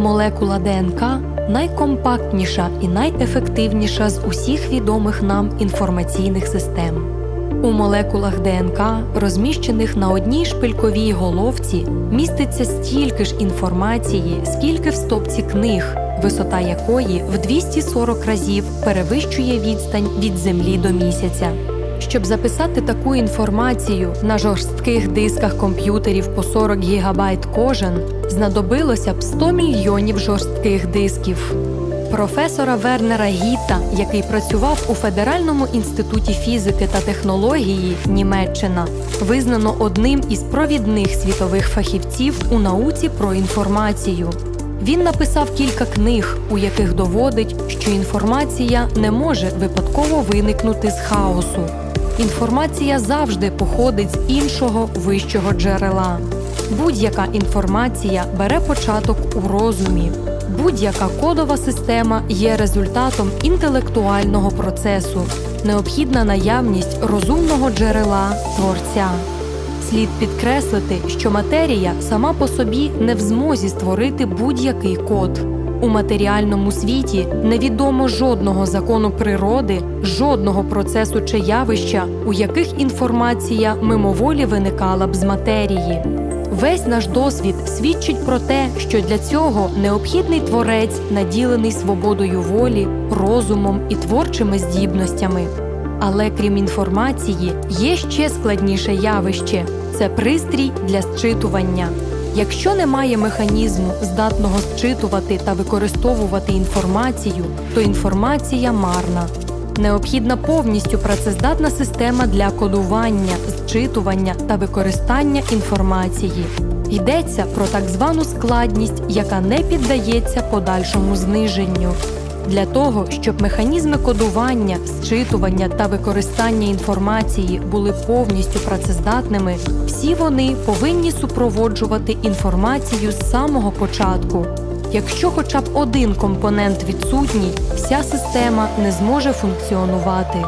Молекула ДНК найкомпактніша і найефективніша з усіх відомих нам інформаційних систем. У молекулах ДНК, розміщених на одній шпильковій головці, міститься стільки ж інформації, скільки в стопці книг, висота якої в 240 разів перевищує відстань від Землі до місяця. Щоб записати таку інформацію на жорстких дисках комп'ютерів по 40 ГБ кожен, знадобилося б 100 мільйонів жорстких дисків. Професора Вернера Гіта, який працював у Федеральному інституті фізики та технології Німеччина, визнано одним із провідних світових фахівців у науці про інформацію. Він написав кілька книг, у яких доводить, що інформація не може випадково виникнути з хаосу. Інформація завжди походить з іншого вищого джерела. Будь-яка інформація бере початок у розумі. Будь-яка кодова система є результатом інтелектуального процесу, необхідна наявність розумного джерела творця. Слід підкреслити, що матерія сама по собі не в змозі створити будь-який код. У матеріальному світі невідомо жодного закону природи, жодного процесу чи явища, у яких інформація мимоволі виникала б з матерії. Весь наш досвід свідчить про те, що для цього необхідний творець, наділений свободою волі, розумом і творчими здібностями. Але крім інформації, є ще складніше явище це пристрій для зчитування. Якщо немає механізму, здатного зчитувати та використовувати інформацію, то інформація марна. Необхідна повністю працездатна система для кодування, зчитування та використання інформації. Йдеться про так звану складність, яка не піддається подальшому зниженню. Для того, щоб механізми кодування, зчитування та використання інформації були повністю працездатними, всі вони повинні супроводжувати інформацію з самого початку. Якщо хоча б один компонент відсутній, вся система не зможе функціонувати.